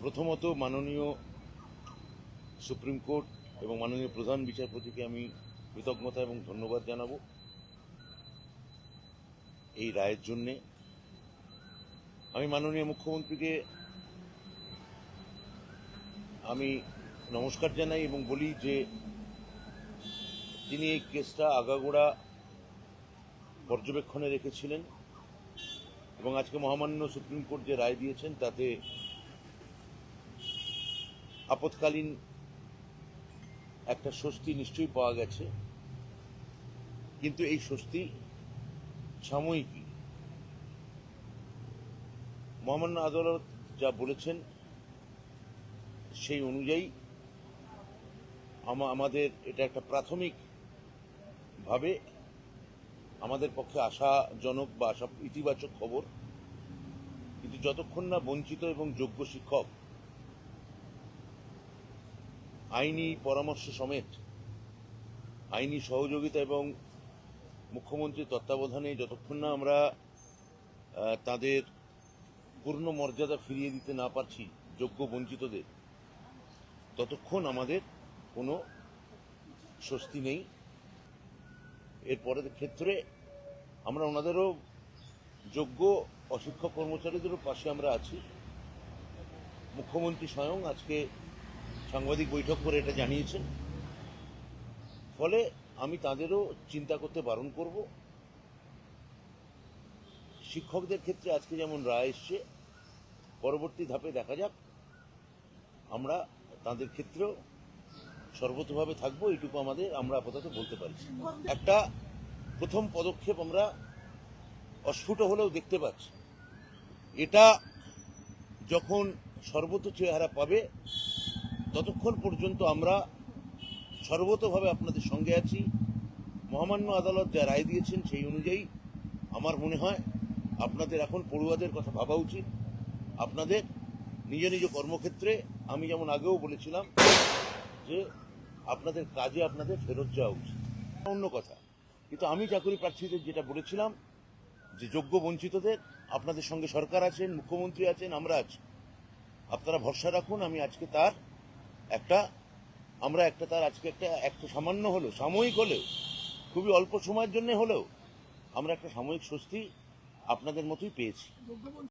প্রথমত মাননীয় supreme court এবং মাননীয় প্রধান বিচারপতিকে আমি কৃতজ্ঞতা এবং ধন্যবাদ জানাব এই রায়ের জন্যে। আমি মাননীয় মুখ্যমন্ত্রীকে আমি নমস্কার জানাই এবং বলি যে তিনি এই কেসটা আগাগোড়া পর্যবেক্ষণে রেখেছিলেন এবং আজকে মহামান্য সুপ্রিম কোর্ট যে রায় দিয়েছেন তাতে আপৎকালীন একটা স্বস্তি নিশ্চয়ই পাওয়া গেছে। কিন্তু এই স্বস্তি সাময়িকই মহামান্য আদালত যা বলেছেন সেই অনুযায়ী আমাদের এটা একটা প্রাথমিক ভাবে আমাদের পক্ষে আশাজনক বা ইতিবাচক খবর। কিন্তু যতক্ষণ না বঞ্চিত এবং যোগ্য শিক্ষক আইনি পরামর্শ সমেত আইনি সহযোগিতা এবং মুখ্যমন্ত্রীর তত্ত্বাবধানে যতক্ষণ না আমরা তাদের পূর্ণ মর্যাদা ফিরিয়ে দিতে না পারছি যোগ্য বঞ্চিতদের, ততক্ষণ আমাদের কোনো স্বস্তি নেই। এর পরের ক্ষেত্রে আমরা ওনাদেরও যোগ্য অশিক্ষক কর্মচারীদেরও পাশে আমরা আছি। মুখ্যমন্ত্রী স্বয়ং আজকে সাংবাদিক বৈঠক করে এটা জানিয়েছেন। ফলে আমি তাদেরও চিন্তা করতে বারণ করব। শিক্ষকদের ক্ষেত্রে আজকে যেমন রায় এসছে, পরবর্তী ধাপে দেখা যাক। আমরা তাদের ক্ষেত্রেও সর্বতভাবে থাকব, এইটুকু আমাদের আমরা আপাতত বলতে পারি। একটা প্রথম পদক্ষেপ আমরা অস্ফুট হলেও দেখতে পাচ্ছি। এটা যখন সর্বত চেহারা পাবে ততক্ষণ পর্যন্ত আমরা সর্বতভাবে আপনাদের সঙ্গে আছি। মহামান্য আদালত যা রায় দিয়েছেন সেই অনুযায়ী আমার মনে হয় আপনাদের এখন পড়ুয়াদের কথা ভাবা উচিত। আপনাদের নিজ নিজ কর্মক্ষেত্রে আমি যেমন আগেও বলেছিলাম যে আপনাদের কাজে আপনাদের ফেরত যাওয়া উচিত। অন্য কথা, কিন্তু আমি চাকরি প্রার্থীদের যেটা বলেছিলাম যে যোগ্য বঞ্চিতদের, আপনাদের সঙ্গে সরকার আছেন, মুখ্যমন্ত্রী আছেন, আমরা আছি। আপনারা ভরসা রাখুন, আমি আজকে তার একটা, আমরা একটা তার আজকে একটা একটা সামান্য হলেও, সাময়িক হলেও, খুবই অল্প সময়ের জন্য হলেও, আমরা একটা সাময়িক স্বস্তি আপনাদের মতোই পেয়েছি।